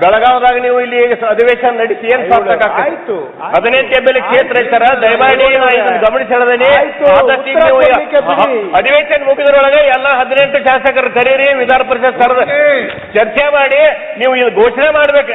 ಬೆಳಗಾವದಾಗ ನೀವು ಇಲ್ಲಿ ಅಧಿವೇಶನ ನಡೆಸಿ ಏನ್ ಸಾರ್ಥಕ ಆಯ್ತು. ಹದಿನೆಂಟು ಎಂ ಎಲ್ ಕ್ಷೇತ್ರ ಐತಾರ ದಯಮಾಡಿ ನಾ ಇದನ್ನ ಗಮನಿಸಿ ಹೇಳದೇನಿ ಆಯ್ತು, ಆದಷ್ಟು ಈಗ ಉತ್ತರ ನೀವು ಕೊಡ್ಲಿಕ್ಕೆ ಬಿಡಿ. ಅಧಿವೇಶನ ಮುಗಿದ್ರೊಳಗೆ ಎಲ್ಲ ಹದಿನೆಂಟು ಶಾಸಕರು ಕರೀರಿ ವಿಧಾನ ಪರಿಷತ್ ಕರೆದ ಚರ್ಚೆ ಮಾಡಿ ನೀವು ಇದು ಘೋಷಣೆ ಮಾಡ್ಬೇಕು.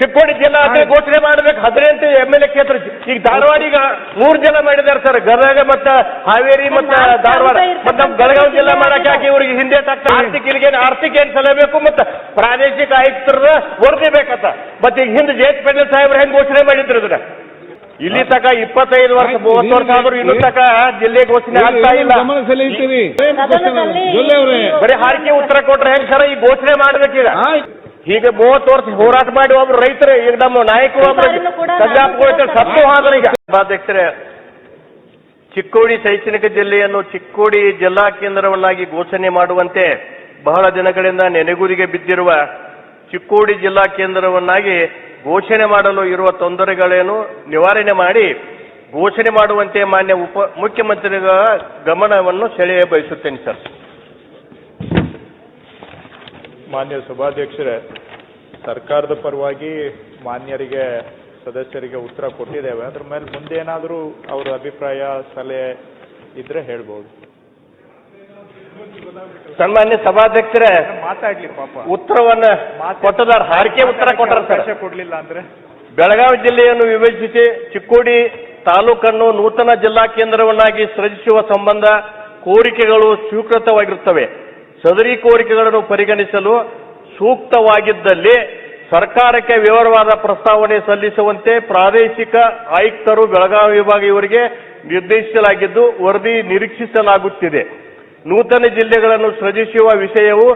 ಚಿಕ್ಕೋಡಿ ಜಿಲ್ಲಾ ಘೋಷಣೆ ಮಾಡ್ಬೇಕು. ಹದಿನೆಂಟು ಎಂ ಎಲ್ ಎ ಕ್ಷೇತ್ರ ಈಗ ಧಾರವಾಡ ಈಗ ಮೂರ್ ಜನ ಮಾಡಿದಾರೆ ಸರ್. ಗದಗ ಮತ್ತ ಹಾವೇರಿ ಮತ್ತ ಧಾರವಾಡ. ಮತ್ತ ಬೆಳಗಾವಿ ಜಿಲ್ಲಾ ಮಾಡಕ್ಕೆ ಯಾಕೆ ಇವ್ರಿಗೆ ಹಿಂದೆ ತಾಕ್ತಾರೆ ಆರ್ಥಿಕ ಇಲ್ಲಿಗೆ ಆರ್ಥಿಕ ಏನ್ ಸಲಹಬೇಕು ಮತ್ತ ಪ್ರಾದೇಶಿಕ ಆಯುಕ್ತರ ವರದಿ ಬೇಕತ್ತ. ಮತ್ತೆ ಈಗ ಹಿಂದೆ ಜೆ ಎಚ್ ಪಟೇಲ್ ಸಾಹೇಬ್ರು ಹೆಂಗ್ ಘೋಷಣೆ ಮಾಡಿದ್ರು ಇದನ್ನ ಇಲ್ಲಿ ತಕ ಇಪ್ಪತ್ತೈದು ವರ್ಷ ಮೂವತ್ತು ವರ್ಷ ಆದ್ರೂ ಇನ್ನೂ ತಕ ಜಿಲ್ಲೆ ಘೋಷಣೆ ಆಗ್ತಾ ಇಲ್ಲ. ಬರೀ ಹಾರಿಕೆ ಉತ್ತರ ಕೊಟ್ರೆ ಹೆಂಗ್ ಸರ ಈ ಘೋಷಣೆ ಮಾಡ್ಬೇಕೀಗ? ಹೀಗೆ ಮೂವತ್ತು ವರ್ಷ ಹೋರಾಟ ಮಾಡಿ ಒಬ್ರು ರೈತರು ಈಗ ನಮ್ಮ ನಾಯಕರು ಒಬ್ರು ಸತ್ತು ಹಾದ್ರೆ ಈಗ. ಅಧ್ಯಕ್ಷರೇ ಚಿಕ್ಕೋಡಿ ಶೈಕ್ಷಣಿಕ ಜಿಲ್ಲೆಯನ್ನು ಚಿಕ್ಕೋಡಿ ಜಿಲ್ಲಾ ಕೇಂದ್ರವನ್ನಾಗಿ ಘೋಷಣೆ ಮಾಡುವಂತೆ ಬಹಳ ದಿನಗಳಿಂದ ನೆನೆಗುದಿಗೆ ಬಿದ್ದಿರುವ ಚಿಕ್ಕೋಡಿ ಜಿಲ್ಲಾ ಕೇಂದ್ರವನ್ನಾಗಿ ಘೋಷಣೆ ಮಾಡಲು ಇರುವ ತೊಂದರೆಗಳೇನು ನಿವಾರಣೆ ಮಾಡಿ ಘೋಷಣೆ ಮಾಡುವಂತೆ ಮಾನ್ಯ ಉಪ ಮುಖ್ಯಮಂತ್ರಿಗಳ ಗಮನವನ್ನು ಸೆಳೆಯ ಬಯಸುತ್ತೇನೆ ಸರ್. ಮಾನ್ಯ ಸಭಾಧ್ಯಕ್ಷರೇ, ಸರ್ಕಾರದ ಪರವಾಗಿ ಮಾನ್ಯರಿಗೆ ಸದಸ್ಯರಿಗೆ ಉತ್ತರ ಕೊಟ್ಟಿದ್ದೇವೆ. ಅದ್ರ ಮೇಲೆ ಮುಂದೆ ಏನಾದರೂ ಅವರ ಅಭಿಪ್ರಾಯ ಸಲಹೆ ಇದ್ರೆ ಹೇಳ್ಬೋದು. ಸನ್ಮಾನ್ಯ ಸಭಾಧ್ಯಕ್ಷರೇ ಮಾತಾಡ್ಲಿ ಪಾಪ. ಉತ್ತರವನ್ನ ಕೊಟ್ಟದಾರ ಹಾರಿಕೆ ಉತ್ತರ ಕೊಟ್ಟರ ಸರ್ ಅವಕಾಶ ಕೊಡ್ಲಿಲ್ಲ ಅಂದ್ರೆ? ಬೆಳಗಾವಿ ಜಿಲ್ಲೆಯನ್ನು ವಿಭಜಿಸಿ ಚಿಕ್ಕೋಡಿ ತಾಲೂಕನ್ನು ನೂತನ ಜಿಲ್ಲಾ ಕೇಂದ್ರವನ್ನಾಗಿ ಸೃಜಿಸುವ ಸಂಬಂಧ ಕೋರಿಕೆಗಳು ಸ್ವೀಕೃತವಾಗಿರುತ್ತವೆ. ಸದರಿ ಕೋರಿಕೆಗಳನ್ನು ಪರಿಗಣಿಸಲು ಸೂಕ್ತವಾಗಿದ್ದಲ್ಲಿ ಸರ್ಕಾರಕ್ಕೆ ವಿವರವಾದ ಪ್ರಸ್ತಾವನೆ ಸಲ್ಲಿಸುವಂತೆ ಪ್ರಾದೇಶಿಕ ಆಯುಕ್ತರು ಬೆಳಗಾವಿ ವಿಭಾಗ ಇವರಿಗೆ ನಿರ್ದೇಶಿಸಲಾಗಿದ್ದು, ವರದಿ ನಿರೀಕ್ಷಿಸಲಾಗುತ್ತಿದೆ. ನೂತನ ಜಿಲ್ಲೆಗಳನ್ನು ಸೃಜಿಸುವ ವಿಷಯವು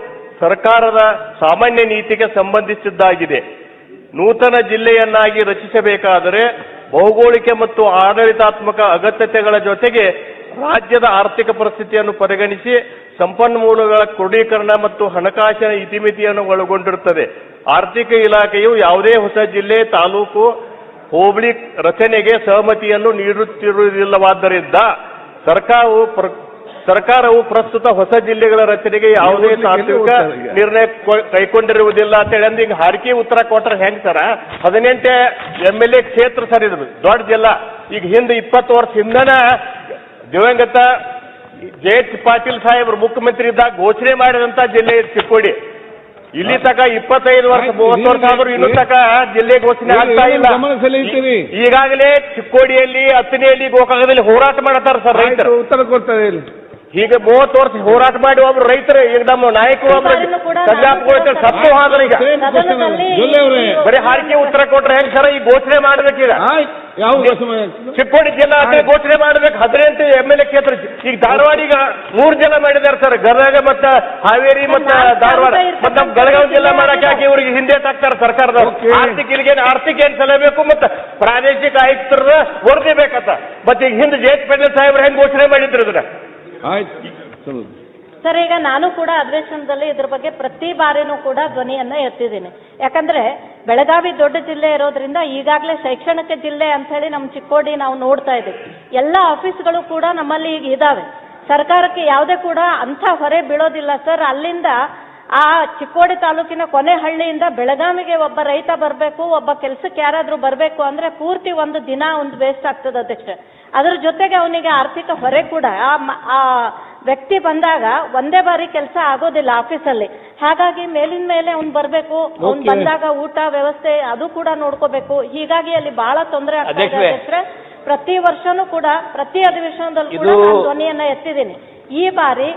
ಸರ್ಕಾರದ ಸಾಮಾನ್ಯ ನೀತಿಗೆ ಸಂಬಂಧಿಸಿದ್ದಾಗಿದೆ. ನೂತನ ಜಿಲ್ಲೆಯನ್ನಾಗಿ ರಚಿಸಬೇಕಾದರೆ ಭೌಗೋಳಿಕ ಮತ್ತು ಆಡಳಿತಾತ್ಮಕ ಅಗತ್ಯತೆಗಳ ಜೊತೆಗೆ ರಾಜ್ಯದ ಆರ್ಥಿಕ ಪರಿಸ್ಥಿತಿಯನ್ನು ಪರಿಗಣಿಸಿ ಸಂಪನ್ಮೂಲಗಳ ಕ್ರೋಢೀಕರಣ ಮತ್ತು ಹಣಕಾಸಿನ ಇತಿಮಿತಿಯನ್ನು ಒಳಗೊಂಡಿರುತ್ತದೆ. ಆರ್ಥಿಕ ಇಲಾಖೆಯು ಯಾವುದೇ ಹೊಸ ಜಿಲ್ಲೆ ತಾಲೂಕು ಹೋಬಳಿ ರಚನೆಗೆ ಸಹಮತಿಯನ್ನು ನೀಡುತ್ತಿರುವುದಿಲ್ಲವಾದ್ದರಿಂದ ಸರ್ಕಾರವು ಸರ್ಕಾರವು ಪ್ರಸ್ತುತ ಹೊಸ ಜಿಲ್ಲೆಗಳ ರಚನೆಗೆ ಯಾವುದೇ ತಾಂತ್ರಿಕ ನಿರ್ಣಯ ಕೈಗೊಂಡಿರುವುದಿಲ್ಲ ಅಂತ ಹೇಳಿ ಅಂದ್ರೆ ಈಗ ಹಾರಿಕೆ ಉತ್ತರ ಕೊಟ್ರೆ ಹೆಂಗ್ ಸರ? ಹದಿನೆಂಟು ಎಂ ಎಲ್ ಎ ಕ್ಷೇತ್ರ ಸರ್ ಇದು ದೊಡ್ಡ ಜಿಲ್ಲಾ. ಈಗ ಹಿಂದೆ ಇಪ್ಪತ್ತು ವರ್ಷ ಹಿಂದನ ದಿವಂಗತ ಜೆ ಎಚ್ ಪಾಟೀಲ್ ಸಾಹೇಬ್ರು ಮುಖ್ಯಮಂತ್ರಿ ಇದ್ದಾಗ ಘೋಷಣೆ ಮಾಡಿದಂತ ಜಿಲ್ಲೆ ಚಿಕ್ಕೋಡಿ. ಇಲ್ಲಿ ತಕ ಇಪ್ಪತ್ತೈದು ವರ್ಷ ಮೂವತ್ತು ವರ್ಷ ಆದ್ರೂ ಇನ್ನೂ ತಕ ಜಿಲ್ಲೆ ಘೋಷಣೆ ಆಗ್ತಾ ಇಲ್ಲ. ಈಗಾಗಲೇ ಚಿಕ್ಕೋಡಿಯಲ್ಲಿ ಅತ್ತನೆಯಲ್ಲಿ ಗೋಕಾಕದಲ್ಲಿ ಹೋರಾಟ ಮಾಡತಾರ ಸರ್ ರೈತರು. ಉತ್ತರ ಕೊಡ್ತಾರೆ ಇಲ್ಲಿ ಹೀಗೆ ಮೂವತ್ತು ವರ್ಷ ಹೋರಾಟ ಮಾಡಿ ಒಬ್ರು ರೈತರು ಈಗ ನಮ್ಮ ನಾಯಕರು ಒಬ್ರು ಸತ್ತು ಹೋದ್ರೆ ಈಗ. ಬರೀ ಹಾರಿಕೆ ಉತ್ತರ ಕೊಟ್ರೆ ಹೆಂಗ್ ಸರ? ಈ ಘೋಷಣೆ ಮಾಡ್ಬೇಕೀಗ ಈಗ. ಯಾವ ಘೋಷಣೆ ಚಿಕ್ಕೋಡಿ ಜಿಲ್ಲಾ ಘೋಷಣೆ ಮಾಡ್ಬೇಕು. ಹದಿನೆಂಟು ಎಂ ಎಲ್ ಎ ಕ್ಷೇತ್ರ. ಈಗ ಧಾರವಾಡ ಈಗ ಮೂರ್ ಜನ ಮಾಡಿದ್ದಾರೆ ಸರ್. ಗದಗ ಮತ್ತ ಹಾವೇರಿ ಮತ್ತ ಧಾರವಾಡ. ಮತ್ತ ನಮ್ ಬೆಳಗಾವಿ ಜಿಲ್ಲಾ ಮಾಡಕ್ಕೆ ಹಾಕಿ ಇವ್ರಿಗೆ ಹಿಂದೆ ತಾಕ್ತಾರೆ ಸರ್ಕಾರದವ್ರು. Okay. ಆರ್ಥಿಕ ಇಲ್ಲಿಗೆ ಆರ್ಥಿಕ ಏನ್ ಸಲಬೇಕು ಮತ್ತ ಪ್ರಾದೇಶಿಕ ಆಯುಕ್ತರ ವರದಿ ಬೇಕತ್ತ ಮತ್ತೆ ಈಗ ಹಿಂದೆ ಜೆ ಎಚ್ ಪಟೇಲ್ ಸಾಹೇಬ್ರು ಹೆಂಗ್ ಘೋಷಣೆ ಮಾಡಿದ್ರು ಇದನ್ನ? ಆಯ್ತು. ಸರ್, ಈಗ ನಾನು ಕೂಡ ಅಧಿವೇಶನದಲ್ಲಿ ಇದ್ರ ಬಗ್ಗೆ ಪ್ರತಿ ಬಾರಿನೂ ಕೂಡ ಧ್ವನಿಯನ್ನ ಎತ್ತಿದ್ದೀನಿ. ಯಾಕಂದ್ರೆ ಬೆಳಗಾವಿ ದೊಡ್ಡ ಜಿಲ್ಲೆ ಇರೋದ್ರಿಂದ ಈಗಾಗಲೇ ಶೈಕ್ಷಣಿಕ ಜಿಲ್ಲೆ ಅಂತ ಹೇಳಿ ನಮ್ಮ ಚಿಕ್ಕೋಡಿ ನಾವು ನೋಡ್ತಾ ಇದ್ದೀವಿ. ಎಲ್ಲ ಆಫೀಸ್ಗಳು ಕೂಡ ನಮ್ಮಲ್ಲಿ ಈಗ ಇದಾವೆ. ಸರ್ಕಾರಕ್ಕೆ ಯಾವುದೇ ಕೂಡ ಅಂಥ ಹೊರೆ ಬೀಳೋದಿಲ್ಲ ಸರ್. ಅಲ್ಲಿಂದ ಆ ಚಿಕ್ಕೋಡಿ ತಾಲೂಕಿನ ಕೊನೆ ಹಳ್ಳಿಯಿಂದ ಬೆಳಗಾವಿಗೆ ಒಬ್ಬ ರೈತ ಬರಬೇಕು, ಒಬ್ಬ ಕೆಲಸಕ್ಕೆ ಯಾರಾದರೂ ಬರಬೇಕು ಅಂದ್ರೆ ಪೂರ್ತಿ ಒಂದು ದಿನ ಒಂದು ವೇಸ್ಟ್ ಆಗ್ತದೆ ಅಧ್ಯಕ್ಷ ಅದ್ರ ಜೊತೆಗೆ ಅವನಿಗೆ ಆರ್ಥಿಕ ಹೊರೆ ಕೂಡ. ಆ ವ್ಯಕ್ತಿ ಬಂದಾಗ ಒಂದೇ ಬಾರಿ ಕೆಲಸ ಆಗೋದಿಲ್ಲ ಆಫೀಸಲ್ಲಿ. ಹಾಗಾಗಿ ಮೇಲಿನ ಮೇಲೆ ಅವ್ನು ಬರಬೇಕು ಅವ್ನು ಬಂದಾಗ ಊಟ ವ್ಯವಸ್ಥೆ ಅದು ಕೂಡ ನೋಡ್ಕೋಬೇಕು. ಹೀಗಾಗಿ ಅಲ್ಲಿ ಬಹಳ ತೊಂದರೆ ಆಗ್ತಾ ಇದೆ ಪ್ರತಿ ವರ್ಷನೂ ಕೂಡ ಪ್ರತಿ ಅಧಿವೇಶನದಲ್ಲೂ ಕೂಡ ನಾನು ಧ್ವನಿಯನ್ನ ಎತ್ತಿದ್ದೀನಿ. ಈ ಬಾರಿ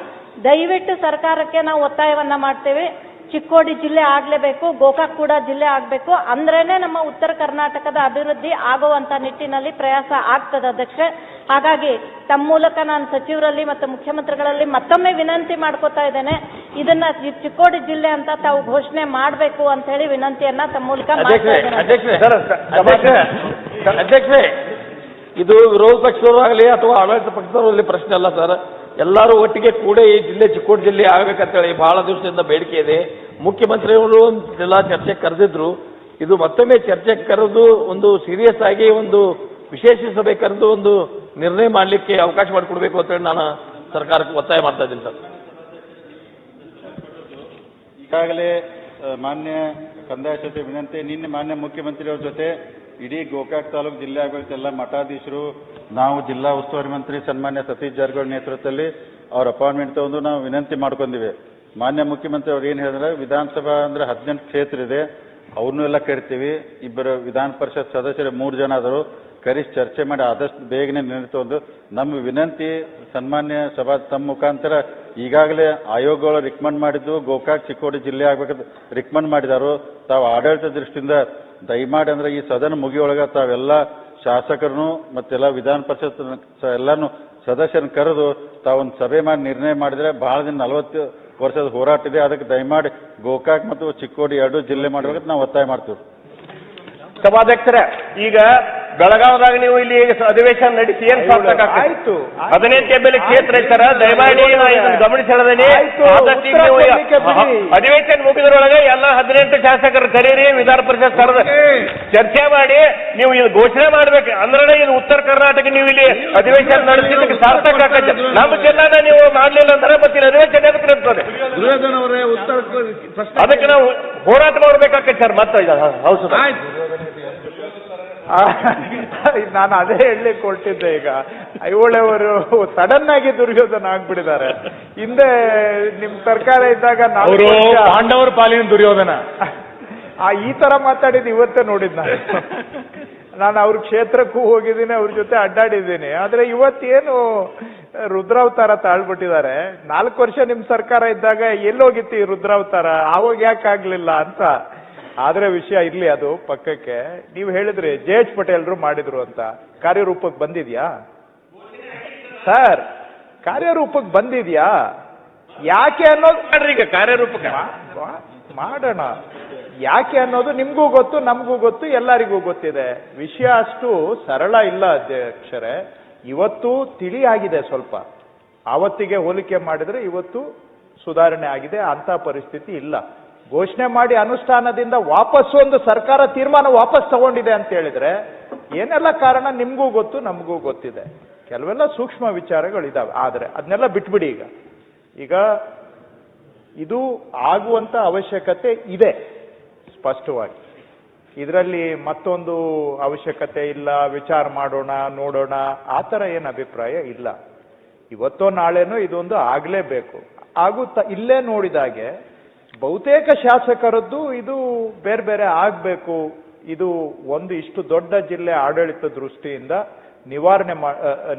ದಯವಿಟ್ಟು ಸರ್ಕಾರಕ್ಕೆ ನಾವು ಒತ್ತಾಯವನ್ನ ಮಾಡ್ತೇವೆ. ಚಿಕ್ಕೋಡಿ ಜಿಲ್ಲೆ ಆಗ್ಲೇಬೇಕು ಗೋಕಾಕ್ ಕೂಡ ಜಿಲ್ಲೆ ಆಗ್ಬೇಕು ಅಂದ್ರೇನೆ ನಮ್ಮ ಉತ್ತರ ಕರ್ನಾಟಕದ ಅಭಿವೃದ್ಧಿ ಆಗುವಂತ ನಿಟ್ಟಿನಲ್ಲಿ ಪ್ರಯಾಸ ಆಗ್ತದೆ ಅಧ್ಯಕ್ಷ ಹಾಗಾಗಿ ತಮ್ಮ ಮೂಲಕ ನಾನು ಸಚಿವರಲ್ಲಿ ಮತ್ತು ಮುಖ್ಯಮಂತ್ರಿಗಳಲ್ಲಿ ಮತ್ತೊಮ್ಮೆ ವಿನಂತಿ ಮಾಡ್ಕೋತಾ ಇದ್ದೇನೆ. ಇದನ್ನ ಚಿಕ್ಕೋಡಿ ಜಿಲ್ಲೆ ಅಂತ ತಾವು ಘೋಷಣೆ ಮಾಡಬೇಕು ಅಂತ ಹೇಳಿ ವಿನಂತಿಯನ್ನ ತಮ್ಮ ಮೂಲಕ ಅಧ್ಯಕ್ಷ. ಇದು ವಿರೋಧ ಪಕ್ಷದವರಾಗಲಿ ಅಥವಾ ಆಡಳಿತ ಪಕ್ಷದವರಲ್ಲಿ ಪ್ರಶ್ನೆ ಅಲ್ಲ ಸರ್. ಎಲ್ಲರೂ ಒಟ್ಟಿಗೆ ಕೂಡ ಈ ಜಿಲ್ಲೆ, ಚಿಕ್ಕೋಡಿ ಜಿಲ್ಲೆ ಆಗ್ಬೇಕಂತೇಳಿ ಬಹಳ ದಿವಸದಿಂದ ಬೇಡಿಕೆ ಇದೆ. ಮುಖ್ಯಮಂತ್ರಿಯವರು ಎಲ್ಲ ಚರ್ಚೆ ಕರೆದಿದ್ರು. ಇದು ಮತ್ತೊಮ್ಮೆ ಚರ್ಚೆ ಕರೆದು ಒಂದು ಸೀರಿಯಸ್ ಆಗಿ ಒಂದು ವಿಶೇಷ ಸಭೆ ಕರೆದು ಒಂದು ನಿರ್ಣಯ ಮಾಡಲಿಕ್ಕೆ ಅವಕಾಶ ಮಾಡಿಕೊಡ್ಬೇಕು ಅಂತೇಳಿ ನಾನು ಸರ್ಕಾರಕ್ಕೆ ಒತ್ತಾಯ ಮಾಡ್ತಾ ಇದ್ದೀನಿ ಸರ್. ಈಗಾಗಲೇ ಮಾನ್ಯ ಕಂದಾಯ ಸಚಿವ ವಿನಂತಿ, ನಿನ್ನೆ ಮಾನ್ಯ ಮುಖ್ಯಮಂತ್ರಿಯವ್ರ ಜೊತೆ ಇಡೀ ಗೋಕಾಕ್ ತಾಲೂಕು ಜಿಲ್ಲೆ ಆಗೋಯ್ತು. ಎಲ್ಲ ಮಠಾಧೀಶರು, ನಾವು ಜಿಲ್ಲಾ ಉಸ್ತುವಾರಿ ಮಂತ್ರಿ ಸನ್ಮಾನ್ಯ ಸತೀಶ್ ಜಾರಕಿಹೊಳಿ ನೇತೃತ್ವದಲ್ಲಿ ಅವ್ರ ಅಪಾಯಿಂಟ್ಮೆಂಟ್ ತಗೊಂಡು ನಾವು ವಿನಂತಿ ಮಾಡ್ಕೊಂಡಿವಿ. ಮಾನ್ಯ ಮುಖ್ಯಮಂತ್ರಿ ಅವ್ರು ಏನು ಹೇಳಿದ್ರೆ, ವಿಧಾನಸಭಾ ಅಂದ್ರೆ ಹದಿನೆಂಟು ಕ್ಷೇತ್ರ ಇದೆ. ಅವ್ರನ್ನೂ ಎಲ್ಲ ಕರಿತೀವಿ. ಇಬ್ಬರು ವಿಧಾನ ಪರಿಷತ್ ಸದಸ್ಯರು ಮೂರು ಜನ ಆದರು. ಕರೆಸಿ ಚರ್ಚೆ ಮಾಡಿ ಆದಷ್ಟು ಬೇಗನೆ ನಿರ್ಣಯ ತಗೊಂಡು ನಮ್ಮ ವಿನಂತಿ ಸನ್ಮಾನ್ಯ ಸಭಾ ತಮ್ಮ ಮುಖಾಂತರ ಈಗಾಗಲೇ ಆಯೋಗಗಳು ರಿಕಮೆಂಡ್ ಮಾಡಿದ್ದು ಗೋಕಾಕ್ ಚಿಕ್ಕೋಡಿ ಜಿಲ್ಲೆ ಆಗ್ಬೇಕಂತ ರಿಕಮೆಂಡ್ ಮಾಡಿದಾರು. ತಾವು ಆಡಳಿತ ದೃಷ್ಟಿಯಿಂದ ದಯಮಾಡಿ ಅಂದ್ರೆ ಈ ಸದನ ಮುಗಿಯೊಳಗ ತಾವೆಲ್ಲ ಶಾಸಕರನ್ನು ಮತ್ತೆಲ್ಲ ವಿಧಾನ ಪರಿಷತ್ ಎಲ್ಲಾನು ಸದಸ್ಯರನ್ನ ಕರೆದು ತಾವೊಂದು ಸಭೆ ಮಾಡಿ ನಿರ್ಣಯ ಮಾಡಿದ್ರೆ ಬಹಳ ದಿನ ನಲವತ್ತು ವರ್ಷದ ಹೋರಾಟ ಇದೆ. ಅದಕ್ಕೆ ದಯಮಾಡಿ ಗೋಕಾಕ್ ಮತ್ತು ಚಿಕ್ಕೋಡಿ ಎರಡು ಜಿಲ್ಲೆ ಮಾಡಬೇಕಂತ ನಾವು ಒತ್ತಾಯ ಮಾಡ್ತೀವಿ. ಸಭಾಧ್ಯಕ್ಷರೇ, ಈಗ ಬೆಳಗಾವದಾಗ ನೀವು ಇಲ್ಲಿ ಅಧಿವೇಶನ ನಡೆಸಿ ಏನ್? ಆಯ್ತು. ಹದಿನೆಂಟು ಎಂ ಎಲ್ ಕ್ಷೇತ್ರ ಐತರ ದಯಮಾಡಿ ಗಮನಿಸಿ ಬಿಡಿ. ಅಧಿವೇಶನ ಮುಗಿದ್ರೊಳಗೆ ಎಲ್ಲ ಹದಿನೆಂಟು ಶಾಸಕರು ಕರೀರಿ ವಿಧಾನ ಪರಿಷತ್ ಸರದ ಚರ್ಚೆ ಮಾಡಿ ನೀವು ಇದು ಘೋಷಣೆ ಮಾಡ್ಬೇಕು. ಅಂದ್ರೆ ಇದು ಉತ್ತರ ಕರ್ನಾಟಕ ನೀವು ಇಲ್ಲಿ ಅಧಿವೇಶನ ನಡೆಸಿದ್ದಕ್ಕೆ ಸಾರ್ಥಕ ಆಗತ್ತೆ ನಮ್ಮ ಜಿಲ್ಲಾನ ನೀವು ಮಾಡ್ಲಿಲ್ಲ ಅಂದ್ರೆ ಮತ್ತೆ ಇಲ್ಲಿ ಅಧಿವೇಶನ ಎದಕ್ಕೆ ಇರ್ತದೆ ಉತ್ತರ ಅದಕ್ಕೆ ನಾವು ಹೋರಾಟ ಮಾಡ್ಬೇಕಾಗತ್ತೆ ಸರ್ ಮತ್ತೆ ಹೌದು ನಾನು ಅದೇ ಹೇಳಲಿಕ್ಕೆ ಕೊಟ್ಟಿದ್ದೆ ಈಗ. ಐಹೊಳೆಯವರು ಸಡನ್ ಆಗಿ ದುರ್ಯೋಧನ ಆಗ್ಬಿಟ್ಟಿದ್ದಾರೆ. ಹಿಂದೆ ನಿಮ್ ಸರ್ಕಾರ ಇದ್ದಾಗ ನಾವು ಪಾಂಡವರ ಪಾಲಿನ ದುರ್ಯೋಧನ. ಆ ಈ ತರ ಮಾತಾಡಿದ್ ಇವತ್ತೇ ನೋಡಿದ್ ನಾನು. ನಾನು ಅವ್ರ ಕ್ಷೇತ್ರಕ್ಕೂ ಹೋಗಿದ್ದೀನಿ ಅವ್ರ ಜೊತೆ ಅಡ್ಡಾಡಿದ್ದೀನಿ. ಆದ್ರೆ ಇವತ್ತೇನು ರುದ್ರಾವತಾರ ತಾಳ್ಬಿಟ್ಟಿದ್ದಾರೆ. ನಾಲ್ಕು ವರ್ಷ ನಿಮ್ ಸರ್ಕಾರ ಇದ್ದಾಗ ಎಲ್ಲೋಗಿತ್ತು ಈ ರುದ್ರಾವತಾರ ಆವಾಗ ಯಾಕೆ ಆಗ್ಲಿಲ್ಲ ಅಂತ. ಆದ್ರೆ ವಿಷಯ ಇರ್ಲಿ ಅದು ಪಕ್ಕಕ್ಕೆ. ನೀವು ಹೇಳಿದ್ರಿ ಜೆ ಎಚ್ ಪಟೇಲ್ರು ಮಾಡಿದ್ರು ಅಂತ. ಕಾರ್ಯರೂಪಕ್ಕೆ ಬಂದಿದ್ಯಾ? ಸರ್ ಕಾರ್ಯರೂಪಕ್ಕೆ ಬಂದಿದ್ಯಾ? ಯಾಕೆ ಅನ್ನೋದು ಮಾಡ್ರಿ ಈಗ ಕಾರ್ಯರೂಪಕ್ಕೆ ಮಾಡೋಣ. ಯಾಕೆ ಅನ್ನೋದು ನಿಮ್ಗೂ ಗೊತ್ತು ನಮಗೂ ಗೊತ್ತು ಎಲ್ಲರಿಗೂ ಗೊತ್ತಿದೆ. ವಿಷಯ ಅಷ್ಟು ಸರಳ ಇಲ್ಲ ಅಧ್ಯಕ್ಷರೇ. ಇವತ್ತು ತಿಳಿ ಆಗಿದೆ ಸ್ವಲ್ಪ. ಆವತ್ತಿಗೆ ಹೋಲಿಕೆ ಮಾಡಿದ್ರೆ ಇವತ್ತು ಸುಧಾರಣೆ ಆಗಿದೆ ಅಂತ ಪರಿಸ್ಥಿತಿ ಇಲ್ಲ. ಘೋಷಣೆ ಮಾಡಿ ಅನುಷ್ಠಾನದಿಂದ ವಾಪಸ್ ಒಂದು ಸರ್ಕಾರ ತೀರ್ಮಾನ ವಾಪಸ್ ತಗೊಂಡಿದೆ ಅಂತ ಹೇಳಿದ್ರೆ ಏನೆಲ್ಲ ಕಾರಣ ನಿಮಗೂ ಗೊತ್ತು, ನಮಗೂ ಗೊತ್ತಿದೆ. ಕೆಲವೆಲ್ಲ ಸೂಕ್ಷ್ಮ ವಿಚಾರಗಳಿದ್ದಾವೆ ಆದರೆ ಅದನ್ನೆಲ್ಲ ಬಿಟ್ಬಿಡಿ ಈಗ. ಈಗ ಇದು ಆಗುವಂತ ಅವಶ್ಯಕತೆ ಇದೆ, ಸ್ಪಷ್ಟವಾಗಿ. ಇದರಲ್ಲಿ ಮತ್ತೊಂದು ಅವಶ್ಯಕತೆ ಇಲ್ಲ, ವಿಚಾರ ಮಾಡೋಣ, ನೋಡೋಣ, ಆ ಥರ ಏನು ಅಭಿಪ್ರಾಯ ಇಲ್ಲ. ಇವತ್ತೋ ನಾಳೆನೋ ಇದೊಂದು ಆಗಲೇಬೇಕು. ಆಗುತ್ತ ಇಲ್ಲೇ ನೋಡಿದಾಗೆ ಬಹುತೇಕ ಶಾಸಕರದ್ದು ಇದು ಬೇರೆ ಬೇರೆ ಆಗಬೇಕು. ಇದು ಒಂದು ಇಷ್ಟು ದೊಡ್ಡ ಜಿಲ್ಲೆ ಆಡಳಿತ ದೃಷ್ಟಿಯಿಂದ ನಿವಾರಣೆ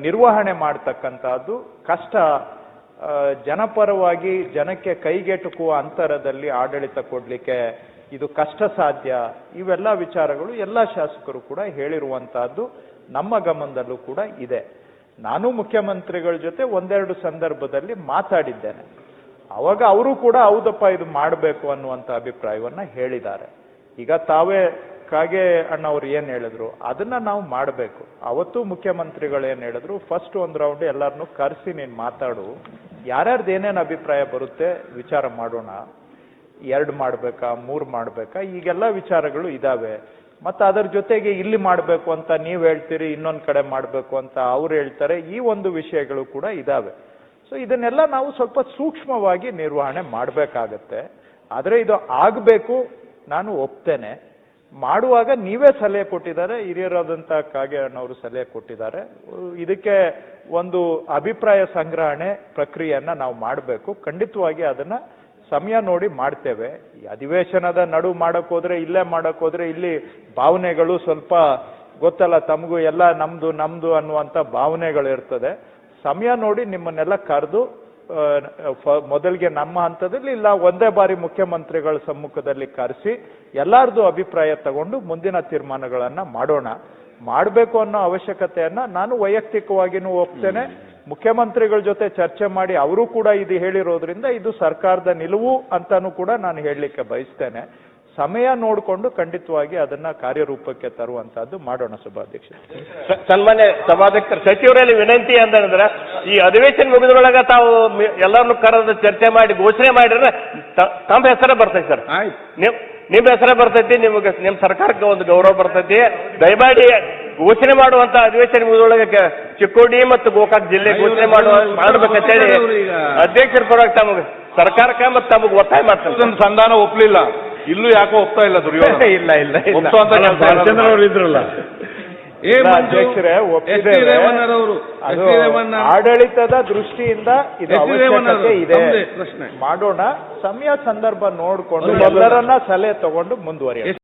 ನಿರ್ವಹಣೆ ಮಾಡ್ತಕ್ಕಂಥದ್ದು. ಕಷ್ಟ ಜನಪರವಾಗಿ ಜನಕ್ಕೆ ಕೈಗೆಟುಕುವ ಅಂತರದಲ್ಲಿ ಆಡಳಿತ ಕೊಡ್ಲಿಕ್ಕೆ ಇದು ಕಷ್ಟ ಸಾಧ್ಯ ಇವೆಲ್ಲ ವಿಚಾರಗಳು ಎಲ್ಲ ಶಾಸಕರು ಕೂಡ ಹೇಳಿರುವಂತಹದ್ದು ನಮ್ಮ ಗಮನದಲ್ಲೂ ಕೂಡ ಇದೆ. ನಾನು ಮುಖ್ಯಮಂತ್ರಿಗಳ ಜೊತೆ ಒಂದೆರಡು ಸಂದರ್ಭದಲ್ಲಿ ಮಾತಾಡಿದ್ದೇನೆ. ಅವಾಗ ಅವರು ಕೂಡ ಹೌದಪ್ಪ ಇದು ಮಾಡಬೇಕು ಅನ್ನುವಂಥ ಅಭಿಪ್ರಾಯವನ್ನ ಹೇಳಿದ್ದಾರೆ. ಈಗ ತಾವೇ ಕಾಗೆ ಅಣ್ಣ ಅವ್ರು ಏನ್ ಹೇಳಿದ್ರು? ಅದನ್ನ ನಾವು ಮಾಡಬೇಕು. ಅವತ್ತು ಮುಖ್ಯಮಂತ್ರಿಗಳು ಏನ್ ಹೇಳಿದ್ರು? ಫಸ್ಟ್ ಒಂದ್ ರೌಂಡ್ ಎಲ್ಲರನ್ನು ಕರೆಸಿ ನೀನ್ ಮಾತಾಡು. ಯಾರ್ಯಾರ್ದು ಏನೇನು ಅಭಿಪ್ರಾಯ ಬರುತ್ತೆ ವಿಚಾರ ಮಾಡೋಣ. ಎರಡು ಮಾಡ್ಬೇಕಾ, ಮೂರು ಮಾಡ್ಬೇಕಾ? ಈಗೆಲ್ಲ ವಿಚಾರಗಳು ಇದಾವೆ. ಮತ್ತೆ ಅದರ ಜೊತೆಗೆ ಇಲ್ಲಿ ಮಾಡಬೇಕು ಅಂತ ನೀವು ಹೇಳ್ತೀರಿ, ಇನ್ನೊಂದು ಕಡೆ ಮಾಡಬೇಕು ಅಂತ ಅವ್ರು ಹೇಳ್ತಾರೆ. ಈ ಒಂದು ವಿಷಯಗಳು ಕೂಡ ಇದಾವೆ. ಸೊ ಇದನ್ನೆಲ್ಲ ನಾವು ಸ್ವಲ್ಪ ಸೂಕ್ಷ್ಮವಾಗಿ ನಿರ್ವಹಣೆ ಮಾಡಬೇಕಾಗತ್ತೆ. ಆದರೆ ಇದು ಆಗಬೇಕು, ನಾನು ಒಪ್ತೇನೆ. ಮಾಡುವಾಗ ನೀವೇ ಸಲಹೆ ಕೊಟ್ಟಿದ್ದಾರೆ, ಹಿರಿಯರಾದಂಥ ಕಾಗೆ ಅಣ್ಣವರು ಸಲಹೆ ಕೊಟ್ಟಿದ್ದಾರೆ. ಇದಕ್ಕೆ ಒಂದು ಅಭಿಪ್ರಾಯ ಸಂಗ್ರಹಣೆ ಪ್ರಕ್ರಿಯೆಯನ್ನ ನಾವು ಮಾಡಬೇಕು. ಖಂಡಿತವಾಗಿ ಅದನ್ನ ಸಮಯ ನೋಡಿ ಮಾಡ್ತೇವೆ. ಈ ಅಧಿವೇಶನದ ನಡು ಮಾಡಕ್ ಹೋದ್ರೆ ಇಲ್ಲೇ ಮಾಡಕ್ ಹೋದ್ರೆ ಇಲ್ಲಿ ಭಾವನೆಗಳು ಸ್ವಲ್ಪ ಗೊತ್ತಲ್ಲ, ತಮಗೂ ಎಲ್ಲ ನಮ್ದು ನಮ್ದು ಅನ್ನುವಂಥ ಭಾವನೆಗಳು ಇರ್ತದೆ ಸಮಯ ನೋಡಿ ನಿಮ್ಮನ್ನೆಲ್ಲ ಕರೆದು ಮೊದಲಿಗೆ ನಮ್ಮ ಹಂತದಲ್ಲಿ ಇಲ್ಲ ಒಂದೇ ಬಾರಿ ಮುಖ್ಯಮಂತ್ರಿಗಳ ಸಮ್ಮುಖದಲ್ಲಿ ಕರೆಸಿ ಎಲ್ಲಾರ್ದು ಅಭಿಪ್ರಾಯ ತಗೊಂಡು ಮುಂದಿನ ತೀರ್ಮಾನಗಳನ್ನ ಮಾಡೋಣ. ಮಾಡಬೇಕು ಅನ್ನೋ ಅವಶ್ಯಕತೆಯನ್ನ ನಾನು ವೈಯಕ್ತಿಕವಾಗಿನೂ ಹೋಗ್ತೇನೆ ಮುಖ್ಯಮಂತ್ರಿಗಳ ಜೊತೆ ಚರ್ಚೆ ಮಾಡಿ ಅವರು ಕೂಡ ಇದು ಹೇಳಿರೋದ್ರಿಂದ ಇದು ಸರ್ಕಾರದ ನಿಲುವು ಅಂತಾನು ಕೂಡ ನಾನು ಹೇಳಲಿಕ್ಕೆ ಬಯಸ್ತೇನೆ. ಸಮಯ ನೋಡಿಕೊಂಡು ಖಂಡಿತವಾಗಿ ಅದನ್ನ ಕಾರ್ಯರೂಪಕ್ಕೆ ತರುವಂತಹದ್ದು ಮಾಡೋಣ ಸಭಾಧ್ಯಕ್ಷ. ಸನ್ಮಾನ್ಯ ಸಭಾಧ್ಯಕ್ಷರ ಸಚಿವರಲ್ಲಿ ವಿನಂತಿ ಅಂತಂದ್ರೆ ಈ ಅಧಿವೇಶನ ಮುಗಿದೊಳಗ ತಾವು ಎಲ್ಲರನ್ನು ಕರೆದು ಚರ್ಚೆ ಮಾಡಿ ಘೋಷಣೆ ಮಾಡಿದ್ರೆ ತಮ್ಮ ಹೆಸರೇ ಬರ್ತೈತಿ ಸರ್. ಆಯ್ತು. ನಿಮ್ ನಿಮ್ ಹೆಸರೇ ಬರ್ತೈತಿ ನಿಮ್ಗೆ ನಿಮ್ ಸರ್ಕಾರಕ್ಕೆ ಒಂದು ಗೌರವ ಬರ್ತೈತಿ. ದಯಮಾಡಿ ಘೋಷಣೆ ಮಾಡುವಂತ ಅಧಿವೇಶನ ಮುಗಿದೊಳಗೆ ಚಿಕ್ಕೋಡಿ ಮತ್ತು ಗೋಕಾಕ್ ಜಿಲ್ಲೆ ಘೋಷಣೆ ಮಾಡುವ ಮಾಡ್ಬೇಕಂತ ಹೇಳಿ ಅಧ್ಯಕ್ಷರ ಪರವಾಗಿ ತಮಗೆ ಸರ್ಕಾರಕ್ಕೆ ಮತ್ತು ತಮಗೆ ಒತ್ತಾಯ ಮಾಡ್ತಾರೆ. ಸಂಧಾನ ಒಪ್ಲಿಲ್ಲ. ಇಲ್ಲೂ ಯಾಕೋ ಒಪ್ತಾ ಇಲ್ಲ ದುರ್ಯೋಧನ? ಇಲ್ಲ ಇಲ್ಲ ಒಪ್ಸೋ ಅಂತ. ಇದ್ರಲ್ಲ. ಏ ಇಲ್ಲ, ಮಂಜು, ಅಧ್ಯಕ್ಷರೇ ಎಸ್ ಟಿ ಒಪ್ಪಿದ್ದೇವೆ ಎಸ್ ಅದು ಟಿ ರೇವಣ್ಣ ಆಡಳಿತದ ದೃಷ್ಟಿಯಿಂದ ಇದು ಎಸ್ ಟಿ ರೇವಣ್ಣರು, ಅವಶ್ಯಕತೆ ಇದೆ. ತಮ್ಮದೇ ಪ್ರಶ್ನೆ. ಮಾಡೋಣ. ಸಮಯ ಸಂದರ್ಭ ನೋಡ್ಕೊಂಡು. ಎಲ್ಲರನ್ನ ಸಲಹೆ ತಗೊಂಡು ಮುಂದುವರಿಯೋಣ.